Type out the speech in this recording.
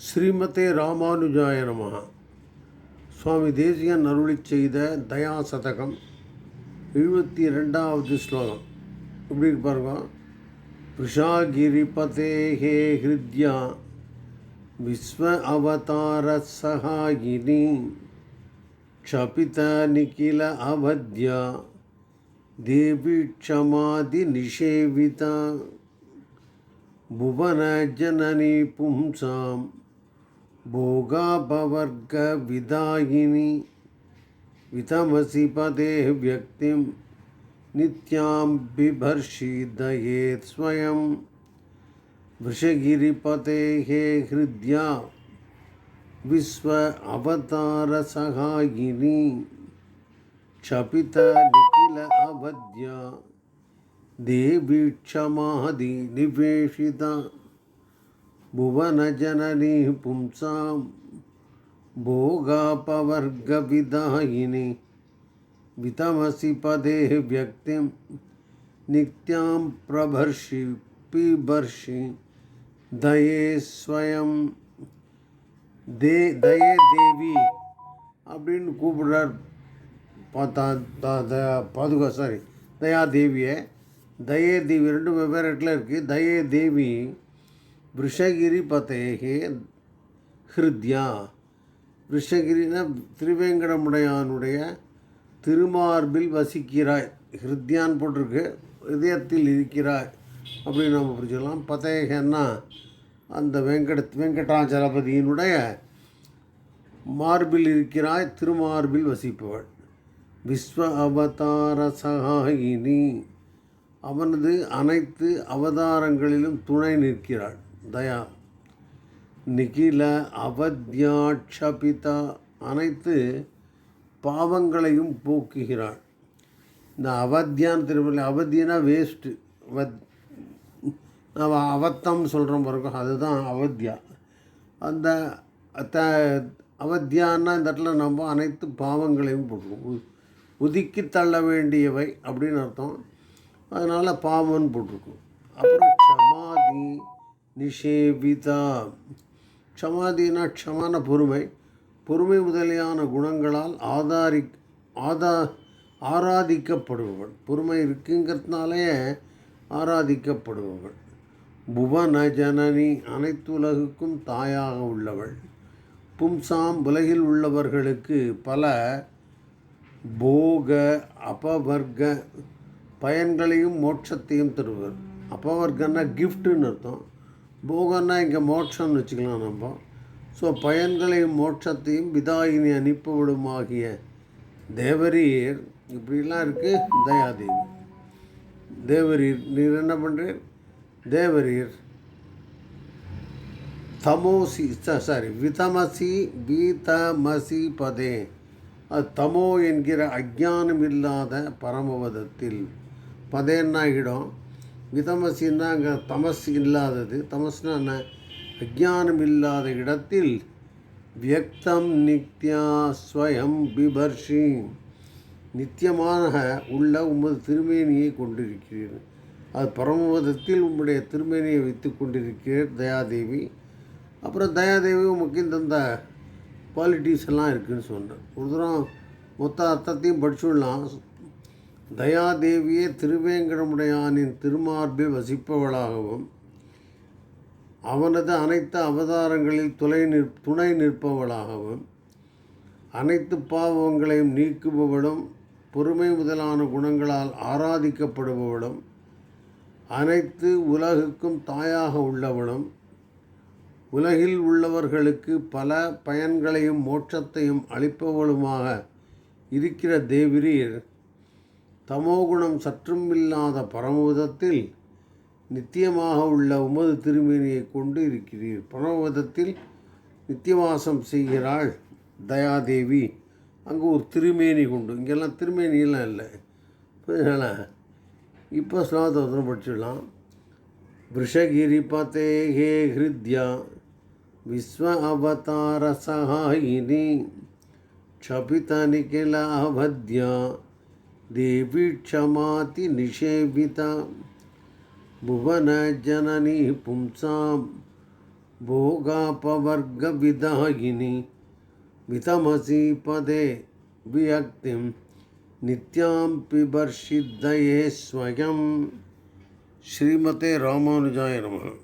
ஸ்ரீமதே ராமானுஜாய நமகா சுவாமி தேசியன் அருளி செய்த தயா சதகம் எழுபத்தி ரெண்டாவது ஸ்லோகம் எப்படி பாருங்க பிருஷாகிரிபதே ஹே ஹிருத்யா விஸ்வ அவதார சகாயினி க்ஷபித நிகில அவத்யா தேவி க்ஷமாதி நிஷேவிதா புவன ஜனனி பும்சாம் भोगापवर्गविदायिनि वितमसि पदे व्यक्तिं नित्यां बिभर्षिदयेत् स्वयं वृषगिरिपतेः हृद्या विश्व अवतारसहायिनी क्षपितनिखिल अवद्या देवी क्षमादि निवेशिता। भुवनजननी पुंसां भोगापवर्गविदायिनि वितमसि पदे व्यक्तिं नित्यां प्रभर्षि पिबर्षि दये स्वयं தே தயே தேவி அப்படின்னு கூப்பிடுறார் பார்த்தா த- த- பாதுகா சாரி தயா தேவியை தயே தேவி ரெண்டும் வெவ்வேறு இடத்துல இருக்குது தயே தேவி விஷகிரி பதேகே ஹிருத்யா விஷகிரினா திருவேங்கடமுடையானுடைய திருமார்பில் வசிக்கிறாய். ஹிருத்யான் போட்டிருக்கு இதயத்தில் இருக்கிறாய் அப்படின்னு நம்ம புரிஞ்சுக்கலாம் பதேகன்னா அந்த வெங்கட வெங்கடாச்சலபதியினுடைய மார்பில் இருக்கிறாய் திருமார்பில் வசிப்பவள். விஸ்வ அவதார சகாயினி அவனது அனைத்து அவதாரங்களிலும் துணை நிற்கிறாள். தயா. நிகில அவத்யாட்சபிதா. அனைத்து பாவங்களையும் போக்குகிறாள். இந்த அவத்தியான்னு திரும்ப அவத்தியனா வேஸ்ட்டு வத் நம்ம அவத்தம் சொல்கிறோம் பிறகு அதுதான் அவத்யா. அந்த த அவத்தியான்னா இந்த இடத்துல நம்ம அனைத்து பாவங்களையும் போட்டுருவோம் உ- ஒதுக்கி தள்ள வேண்டியவை அப்படின்னு அர்த்தம். அதனால் பாவம்னு போட்டிருக்கோம் அப்புறம் நிஷேபிதா க்ஷமாதீனா க்ஷமான பொறுமை பொறுமை முதலியான குணங்களால் ஆதாரி ஆதா ஆராதிக்கப்படுபவள். பொறுமை இருக்குங்கிறதுனாலே ஆராதிக்கப்படுபவள். புவன ஜனனி அனைத்து உலகுக்கும் தாயாக உள்ளவள். பும்சாம் உலகில் உள்ளவர்களுக்கு பல போக அபவர்க்க பயன்களையும் மோட்சத்தையும் தருவர். அபவர்க்கன்னா கிஃப்ட்டுன்னு அர்த்தம். போகன்னா இங்கே மோட்சம்னு வச்சுக்கலாம் நம்ம. ஸோ பயன்களையும் மோட்சத்தையும் விதாயினி அனுப்பிவிடுமாகிய தேவரீர் இப்படிலாம் இருக்குது தயாதேவி. தேவரீர் நீர் என்ன பண்ணுறீர் தேவரீர். தமோசி சாரி விதமசி வீதமசி பதே. அது தமோ என்கிற அஜ்ஞானம் இல்லாத பரமபதத்தில் பதேன்னா இடம். விதமசின்னா அங்கே தமஸ் இல்லாதது. தமஸ்னா என்ன? அஜானம் இல்லாத இடத்தில் வியக்தம் நித்யா ஸ்வயம் பிபர்ஷி. நித்தியமாக உள்ள உமது திருமேனியை கொண்டிருக்கிறீர்கள் அது பரமபதத்தில் உம்முடைய திருமேனியை வைத்து கொண்டிருக்கிறீர் தயாதேவி. அப்புறம் தயாதேவி உமக்கு இந்தந்த குவாலிட்டிஸ் எல்லாம் இருக்குதுன்னு சொன்னேன் ஒரு தூரம் மொத்த அர்த்தத்தையும் படிச்சுடலாம். தயாதேவியே திருவேங்கடமுடையானின் திருமார்பில் வசிப்பவளாகவும் அவனது அனைத்து அவதாரங்களில் துணை நிற் துணை நிற்பவளாகவும் அனைத்து பாவங்களையும் நீக்குபவளும் பொறுமை முதலான குணங்களால் ஆராதிக்கப்படுபவளும் அனைத்து உலகுக்கும் தாயாக உள்ளவளும் உலகில் உள்ளவர்களுக்கு பல பயன்களையும் மோட்சத்தையும் அளிப்பவளுமாக இருக்கிற தேவிரீர் தமோகுணம் சற்றுமில்லாத பரமபதத்தில் நித்தியமாக உள்ள உமது திருமேனியை கொண்டு இருக்கிறீர். பரமபதத்தில் நித்தியவாசம் செய்கிறாள் தயாதேவி. அங்கே ஒரு திருமேனி கொண்டு இங்கெல்லாம் திருமேனியெல்லாம் இல்லை. இப்போ ஸ்நாதவசனம் படிச்சிடலாம். விஷகிரிபதே ஹே ஹிருத்யா. விஸ்வ அவதார சகாயினி. க்ஷபித நிகில देवी क्षमाति निषेविता पुंसां भोगापवर्गविदायिनि वितमसि पदे वियक्तिं नित्यां पिबर्षिद्धये स्वयं। श्रीमते रामानुजाय नमः।